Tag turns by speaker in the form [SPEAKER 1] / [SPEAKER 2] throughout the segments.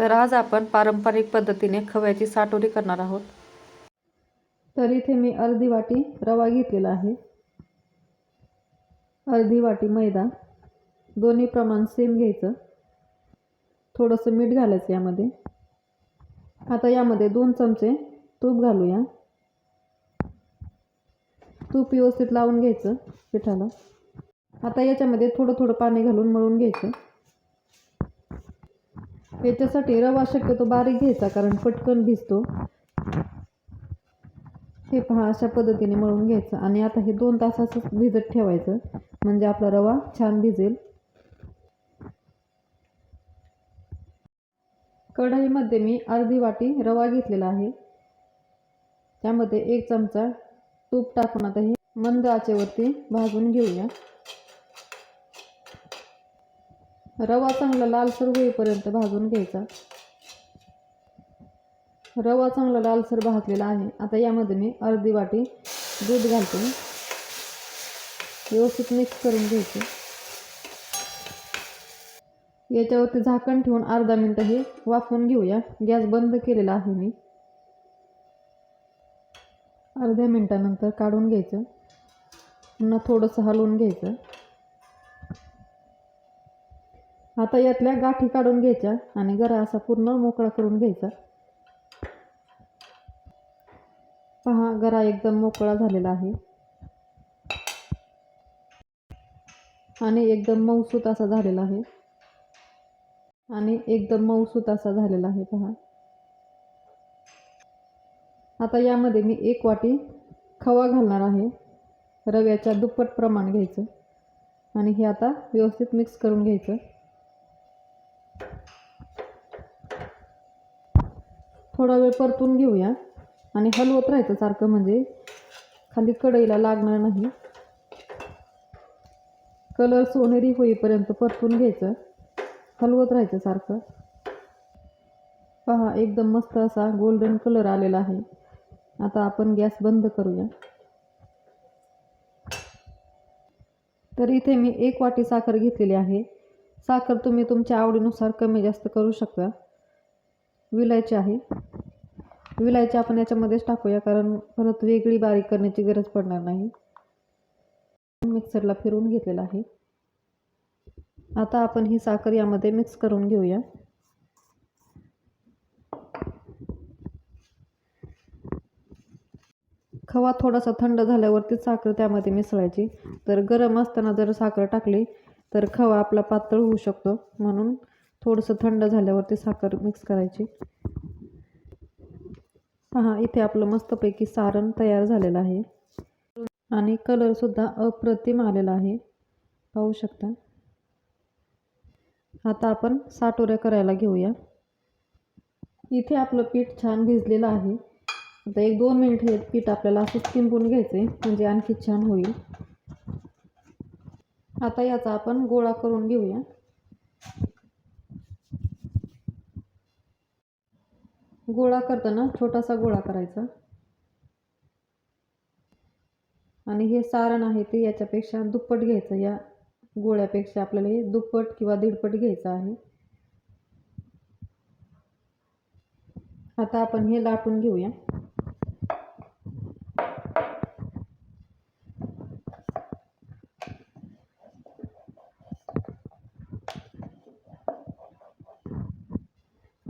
[SPEAKER 1] तर आज आपण पारंपरिक पद्धतीने खव्याची साठवणी करणार आहोत. तर इथे मी अर्धी वाटी रवा घेतलेला आहे. अर्धी वाटी मैदा. दोन्ही प्रमाण सेम घ्यायचं. थोडंसं मीठ घालायचं यामध्ये. आता यामध्ये दोन चमचे तूप घालूया. तूप व्यवस्थित लावून घ्यायचं पिठाला. आता याच्यामध्ये थोडं थोडं पाणी घालून मळून घ्यायचं. याच्यासाठी रवा शक्यतो बारीक घ्यायचा कारण पटकन भिजतो. हे पहा अशा पद्धतीने मळून घ्यायचं. आणि आता हे दोन तासाचं भिजत ठेवायचं म्हणजे आपला रवा छान भिजेल. कढईमध्ये मी अर्धी वाटी रवा घेतलेला आहे. त्यामध्ये एक चमचा तूप टाकून आता हे मंद आचेवरती भाजून घेऊया. रवा चांगला लालसर होईपर्यंत भाजून घ्यायचा. रवा चांगला लालसर भाजलेला आहे. आता यामध्ये मी अर्धी वाटी दूध घालते. व्यवस्थित मिक्स करून घ्यायचे. याच्यावरती झाकण ठेवून अर्धा मिनटं हे वाफवून घेऊया. गॅस बंद केलेला आहे मी. अर्ध्या मिनटानंतर काढून घ्यायचं. पुन्हा थोडंसं हलवून घ्यायचं. आता यातल्या गाठी काढून घ्यायच्या आणि गरा असा पूर्ण मोकळा करून घ्यायचा. पहा गरा एकदम मोकळा झालेला आहे. आणि एकदम मऊसूत असा झालेला आहे. आणि एकदम मऊसूत असा झालेला आहे पहा. आता यामध्ये मी एक वाटी खवा घालणार आहे. रव्याच्या दुप्पट प्रमाण घ्यायचं. आणि हे आता व्यवस्थित मिक्स करून घ्यायचं. थोडा वेळ परतून घेऊया. आणि हलवत राहायचं सारखं म्हणजे खाली कढईला लागणार नाही. कलर सोनेरी होईपर्यंत परतून घ्यायचं. हलवत राहायचं सारखं. पहा एकदम मस्त असा गोल्डन कलर आलेला आहे. आता आपण गॅस बंद करूया. तर इथे मी एक वाटी साखर घेतलेली आहे. साखर तुम्ही तुमच्या आवडीनुसार कमी जास्त करू शकता. विलायची आहे. विलायची आपण याच्यामध्येच टाकूया कारण परत वेगळी बारीक करण्याची गरज पडणार नाही. मिक्सरला फिरवून घेतलेला आहे. आता आपण ही साखर यामध्ये मिक्स करून घेऊया. खवा थोडासा थंड झाल्यावरती साखर त्यामध्ये मिसळायची. तर गरम असताना जर साखर टाकली तर खवा आपला पातळ होऊ शकतो. म्हणून थोडंसं थंड झाल्यावरती साखर मिक्स करायची. पहा इथे आपलं मस्तपैकी सारण तयार झालेलं आहे. आणि कलरसुद्धा अप्रतिम आलेला आहे. पाहू शकता. आता आपण साटोऱ्या करायला घेऊया. इथे आपलं पीठ छान भिजलेलं आहे. आता एक दोन मिनिट हे पीठ आपल्याला असंच किंबून घ्यायचं आहे म्हणजे आणखी छान होईल. आता याचा आपण गोळा करून घेऊया. गोळा करताना छोटासा गोळा करायचा. आणि हे सारण आहे ते याच्यापेक्षा दुप्पट घ्यायचं. या गोळ्यापेक्षा आपल्याला हे दुप्पट किंवा दीडपट घ्यायचं आहे. आता आपण हे लाटून घेऊया.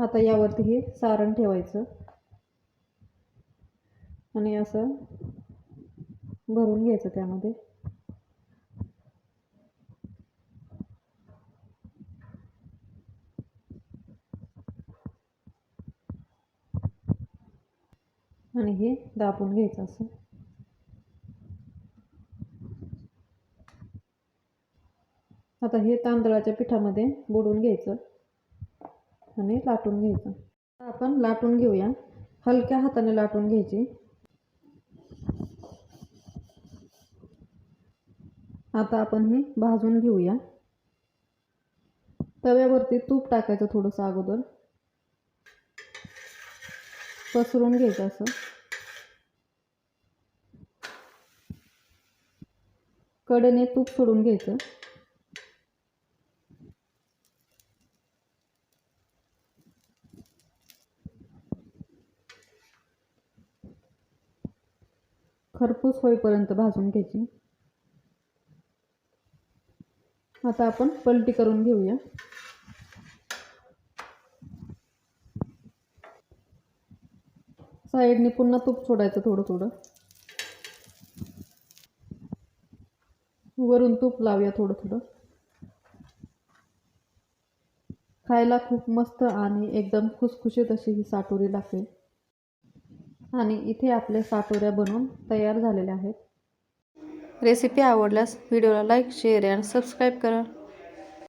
[SPEAKER 1] आता यावरती हे सारण ठेवायचं. आणि असं भरून घ्यायचं त्यामध्ये. आणि हे दाबून घ्यायचं असं. आता हे तांदळाच्या पिठामध्ये बुडून घ्यायचं. आणि लाटून घ्यायचं. आपण लाटून घेऊया. हलक्या हाताने लाटून घ्यायची. आता आपण हे भाजून घेऊया. तव्यावरती तूप टाकायचं थोडंसं अगोदर. पसरून घ्यायचं असं. कडेने तूप सोडून घ्यायचं. खरपूस होईपर्यंत भाजून घ्यायची. आता आपण पलटी करून घेऊया. साईडने पुन्हा तूप सोडायचं थोडं थोडं. वरून तूप लावूया थोडं थोडं. खायला खूप मस्त आणि एकदम खुसखुशीत अशी ही साटोरी लागते. आणि इथे आपल्या साटोऱ्या बनवून तयार झालेल्या आहेत. रेसिपी आवडल्यास व्हिडिओला लाईक शेअर अँड सबस्क्राईब करा.